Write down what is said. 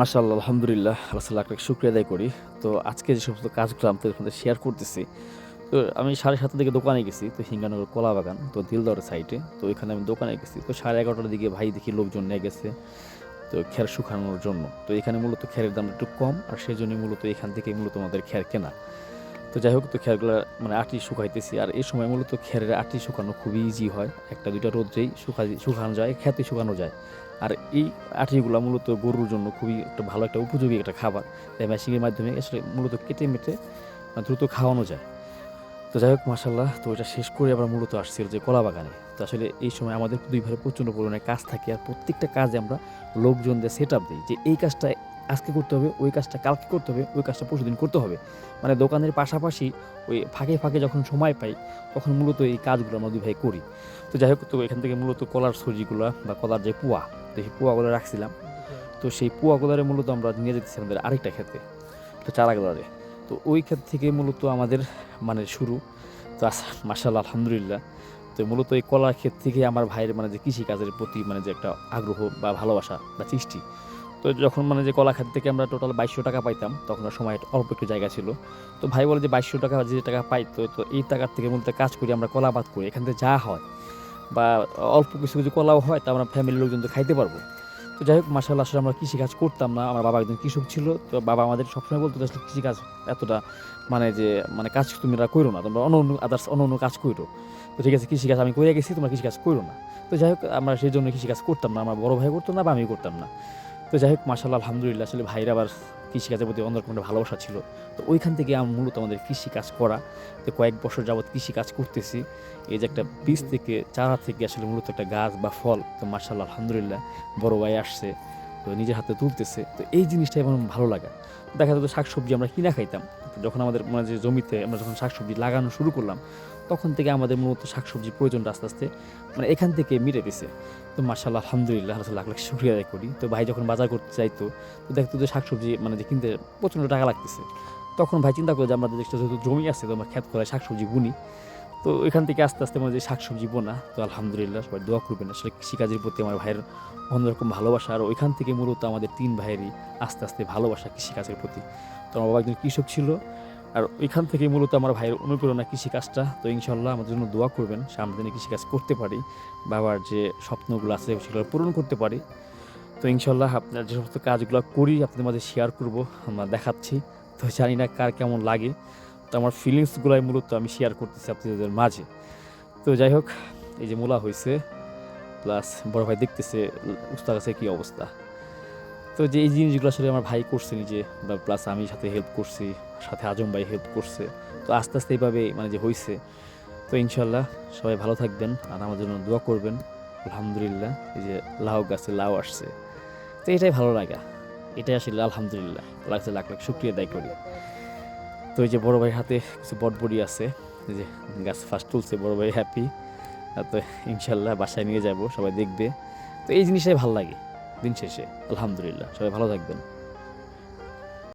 মার্শাল্লাহ আলহামদুলিল্লাহ, আল্লাহ লাখ শুক্রিয়া আদায় করি। তো আজকে যে সমস্ত কাজগুলো আপনাদের সাথে শেয়ার করতেছি, তো আমি সাড়ে সাতটার দিকে দোকানে গেছি, তো হিঙ্গানগর কলা বাগান, তো দিলদরের সাইডে তো ওইখানে আমি দোকানে গেছি। তো সাড়ে এগারোটার দিকে ভাই দেখি লোকজন নিয়ে গেছে, তো খের শুকানোর জন্য। তো এখানে মূলত খেরের দাম একটু কম, আর সেই জন্যই মূলত এখান থেকে মূলত আমাদের খের কেনা। তো যাই হোক, তো খেরগুলো মানে আটি শুকাইতেছি। আর এই সময় মূলত খেরের আটি শুকানো খুবই ইজি হয়। একটা, দুইটা রোদ্রেই শুকা শুকানো যায়, খেতে শুকানো যায়। আর এই আটিগুলো মূলত গরুর জন্য খুবই একটা ভালো একটা উপযোগী একটা খাবার। তাই মেশিনের মাধ্যমে আসলে মূলত কেটে মেটে দ্রুত খাওয়ানো যায়। তো যাই হোক মাসাল্লাহ তো এটা শেষ করে আবার মূলত আসছিল যে কলা বাগানে। তো আসলে এই সময় আমাদের দুই ভাইয়ের প্রচণ্ড পরিমাণে কাজ থাকে। আর প্রত্যেকটা কাজে আমরা লোকজনদের সেট আপ দিই যে এই কাজটা আজকে করতে হবে, ওই কাজটা কালকে করতে হবে, ওই কাজটা পরশুদিন করতে হবে। মানে দোকানের পাশাপাশি ওই ফাঁকে ফাঁকে যখন সময় পাই, তখন মূলত এই কাজগুলো আমরা দুই ভাই করি। তো যাই হোক, তো এখান থেকে মূলত কলার সবজিগুলো বা কলার যে পোয়া, তো সেই পোয়াগুলো রাখছিলাম। তো সেই পোয়াগুলারে মূলত আমরা নিয়ে যেতেছি আমাদের আরেকটা ক্ষেত্রে তো চারাগুলারে। তো ওই ক্ষেত থেকে মূলত আমাদের মানে শুরু। তো মার্শাল্লাহ আলহামদুলিল্লাহ। তো মূলত এই কলার ক্ষেত থেকে আমার ভাইয়ের মানে যে কৃষিকাজের প্রতি মানে যে একটা আগ্রহ বা ভালোবাসা বা সৃষ্টি তো যখন মানে যে কলা ক্ষেত থেকে আমরা টোটাল বাইশশো টাকা পাইতাম, তখন সময় অল্প একটু জায়গা ছিল। তো ভাই বলে যে বাইশশো টাকা যে টাকা পাই, তো এই টাকার থেকে মূলত কাজ করি, আমরা কলা বাদ করি এখান থেকে যা হয়, বা অল্প কিছু কিছু কলাও হয়, তা আমরা ফ্যামিলির লোকজন তো খাইতে পারব। তো যাই হোক মাসাল্লাহ আসলে আমরা কৃষিকাজ করতাম না, আমার বাবা একজন কৃষক ছিল, তো বাবা আমাদের সবসময় বলতো আসলে কৃষিকাজ এতটা মানে যে মানে কাজ তুমি এরা করো না, তোমরা অন্য অন্য আদার্স অন্য অন্য কাজ করো তো ঠিক আছে, কৃষিকাজ আমি করে গেছি, তোমরা কৃষিকাজ করো না। তো যাই হোক, আমরা সেই জন্য কৃষিকাজ করতাম না, আমার বড় ভাই করতো না, বা আমি করতাম না। তো যাই হোক মাসাল্লাহ আলহামদুলিল্লাহ, আসলে ভাইরা আবার কৃষিকাজের প্রতি অন্যরকম ভালোবাসা ছিল। তো ওইখান থেকে আমি মূলত আমাদের কৃষিকাজ করা। তো কয়েক বছর যাবৎ কৃষিকাজ করতেছি। এই যে একটা বীজ থেকে, চারা থেকে আসলে মূলত একটা গাছ বা ফল, তো মার্শাল্লাহ আলহামদুলিল্লাহ, বড় ভাই আসছে, তো নিজের হাতে তুলতেছে। তো এই জিনিসটাই আমার ভালো লাগা। দেখা যেত শাকসবজি আমরা কিনা খাইতাম। যখন আমাদের মানে যে জমিতে আমরা যখন শাকসবজি লাগানো শুরু করলাম তখন থেকে আমাদের মূলত শাকসবজির প্রয়োজনটা আস্তে আস্তে মানে এখান থেকে মিটে গেছে। তো মার্শাল্লাহ আলহামদুলিল্লাহ, আল্লাহ লাখ লাখ শুক্রিয়া আদায় করি। তো ভাই যখন বাজার করতে চাইতো, তো দেখতো যে শাকসবজি মানে যে কিনতে প্রচণ্ড টাকা লাগতেছে। তখন ভাই চিন্তা করে যে আমাদের যেহেতু যেহেতু জমি আছে, তো আমরা খেত করে শাকসবজি বুনি। তো এখান থেকে আস্তে আস্তে আমাদের যে শাকসবজি বোনা, তো আলহামদুলিল্লাহ সবাই দোয়া করবেন আসলে কৃষিকাজের প্রতি আমার ভাইয়ের অন্যরকম ভালোবাসা। আর ওইখান থেকে মূলত আমাদের তিন ভাইয়েরই আস্তে আস্তে ভালোবাসা কৃষিকাজের প্রতি। তো আমার বাবা একজন কৃষক ছিল। আর ওইখান থেকে মূলত আমার ভাইয়ের অনুপ্রেরণা কৃষিকাজটা। তো ইনশাল্লাহ আমাদের জন্য দোয়া করবেন সামনে দিনে কৃষিকাজ করতে পারি, বাবার যে স্বপ্নগুলো আছে সেগুলো পূরণ করতে পারি। তো ইনশাল্লাহ আপনার যে সমস্ত কাজগুলো করি, আপনাদের মাঝে শেয়ার করব, আমরা দেখাচ্ছি। তো জানি না কার কেমন লাগে, তো আমার ফিলিংসগুলাই মূলত আমি শেয়ার করতেছি আপনাদের মাঝে। তো যাই হোক, এই যে মূলা হয়েছে প্লাস বড় ভাই দেখতেছে, উস্তাদ কাছে কী অবস্থা? তো যে এই জিনিসগুলো আসলে আমার ভাই করছে নিজে, বা প্লাস আমি সাথে হেল্প করছি, সাথে আজম ভাই হেল্প করছে, তো আস্তে আস্তে এইভাবে মানে যে হয়েছে তো ইনশাল্লাহ সবাই ভালো থাকবেন আর আমার জন্য দোয়া করবেন। আলহামদুলিল্লাহ, এই যে লাউ গাছে লাউ আসছে। তো এটাই ভালো লাগা। এটাই আসলে আলহামদুলিল্লাহ। লাগছে লাখ লাখ শুক্রিয়া দায় করি। তো এই যে বড় ভাই হাতে কিছু বটবড়ি আছে, এই যে গাছ ফার্স্ট তুলছে, বড় ভাই হ্যাপি তো ইনশাল্লাহ বাসায় নিয়ে যাব, সবাই দেখবে। তো এই জিনিসটাই ভালো লাগে। দিন শেষে। আলহামদুলিল্লাহ। সবাই ভালো থাকবেন।